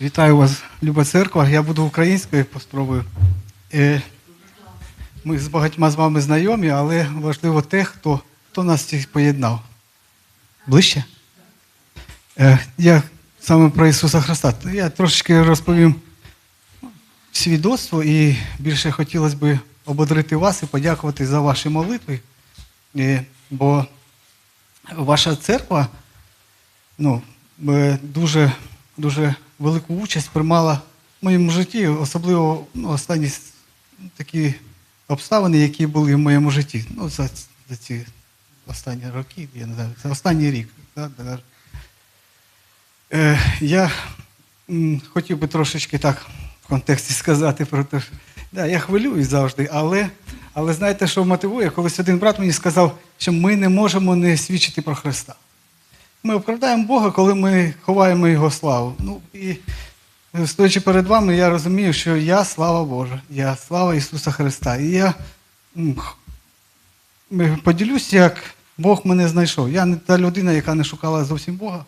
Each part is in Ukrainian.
Вітаю вас, Люба Церква. Я буду українською спробую. Е, Ми з багатьма з вами знайомі, але важливо те, хто, хто нас поєднав. Ближче? Е, Я саме про Ісуса Христа. Я трошечки розповім свідоцтво і більше хотілося б ободрити вас і подякувати за ваші молитви. Е, Бо ваша церква ну, дуже, дуже велику участь приймала в моєму житті, особливо ну, останні такі обставини, які були в моєму житті. Ну, за, за ці останні роки, я не знаю, за останній рік. Да, да. Е, я м, хотів би трошечки так в контексті сказати про те, що да, я хвилююсь завжди, але, але знаєте, що мотивує? Колись один брат мені сказав, що ми не можемо не свідчити про Христа. Ми оправдаємо Бога, коли ми ховаємо Його славу. Ну і е, стоячи перед вами, я розумію, що я слава Божа, я слава Ісуса Христа. І я поділюсь, як Бог мене знайшов. Я не та людина, яка не шукала зовсім Бога,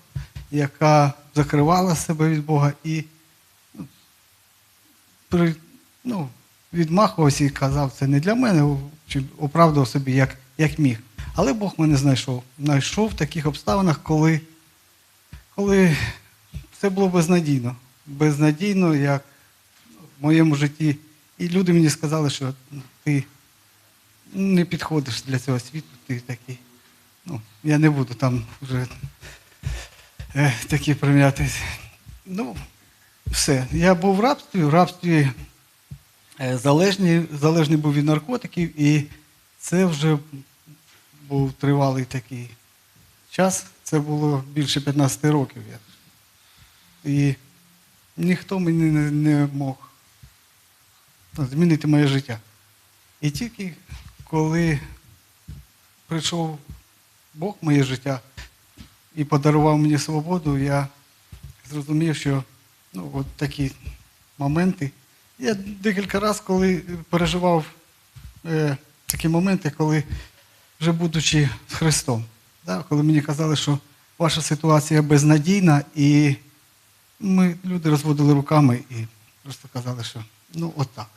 яка закривала себе від Бога і ну, ну, відмахувався і казав, це не для мене, чи оправдував собі як, як міг. Але Бог мене знайшов. Знайшов в таких обставинах, коли, коли все було безнадійно. Безнадійно, як в моєму житті. І люди мені сказали, що ти не підходиш для цього світу, ти такий. Ну, я не буду там вже е, такі прим'яти. Ну, все. Я був в рабстві, в рабстві е, залежний, залежний був від наркотиків, і це вже був тривалий такий час. Це було більше 15 років. І ніхто мені не, не мог змінити моє життя. І тільки коли прийшов Бог в моє життя і подарував мені свободу, я зрозумів, що ну, от такі моменти. Я декілька разів, коли переживав е, такі моменти, коли вже будучи з Христом, да, коли мені казали, що ваша ситуація безнадійна, і ми люди розводили руками і просто казали, що ну отак.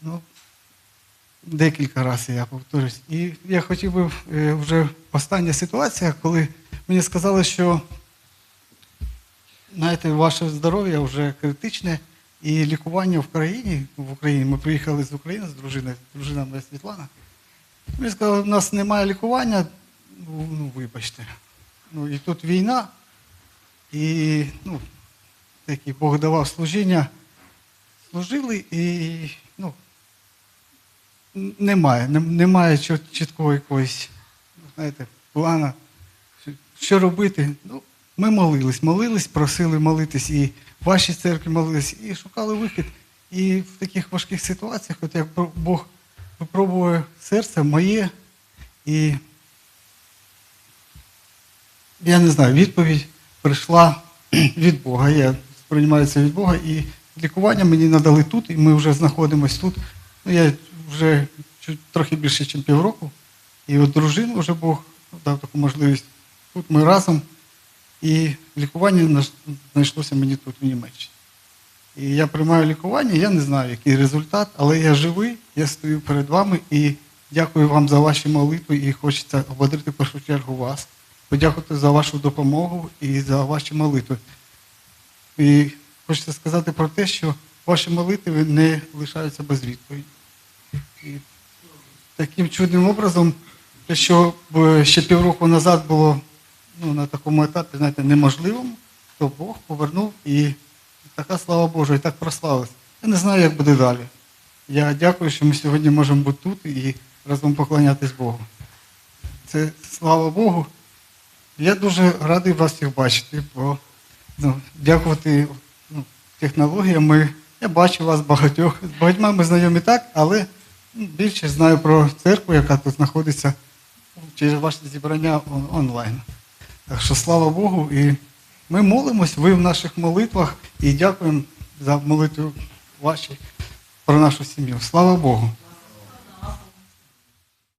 Ну, декілька разів я повторюсь. І я хотів би е, вже остання ситуація, коли мені сказали, що знаєте, ваше здоров'я вже критичне, і лікування в країні, в Україні, ми приїхали з України з дружиною, дружина моя Світлана. Мені сказали, у нас немає лікування, ну, ну вибачте. Ну і тут війна, і ну, такий Бог давав служіння, служили і ну, немає, немає чіткого якогось, знаєте, плана, що робити. Ну, ми молились, молились, просили молитись і в вашій церкві молились, і шукали вихід. І в таких важких ситуаціях, от як Бог випробує серце моє, і я не знаю, відповідь прийшла від Бога. Я сприймаю це від Бога, і лікування мені надали тут, і ми вже знаходимося тут. Ну, я вже трохи більше, ніж півроку. І от дружину вже Бог дав таку можливість. Тут ми разом. І лікування знайшлося мені тут в Німеччині. І я приймаю лікування, я не знаю, який результат, але я живий, я стою перед вами і дякую вам за ваші молитви. І хочеться ободрити в першу чергу вас, подякувати за вашу допомогу і за ваші молитви. І хочеться сказати про те, що ваші молитви не лишаються без відповіді. І таким чудним образом, що ще півроку назад було ну, на такому етапі, знаєте, неможливому, то Бог повернув і така слава Божа, і так прославилась. Я не знаю, як буде далі. Я дякую, що ми сьогодні можемо бути тут і разом поклонятись Богу. Це слава Богу. Я дуже радий вас всіх бачити, бо ну, дякувати ну, технологіям. Ми, я бачу вас багатьох. З багатьма ми знайомі так, але ну, більше знаю про церкву, яка тут знаходиться через ваше зібрання онлайн. Так що слава Богу, і ми молимось, ви в наших молитвах і дякуємо за молитву ваші про нашу сім'ю. Слава Богу.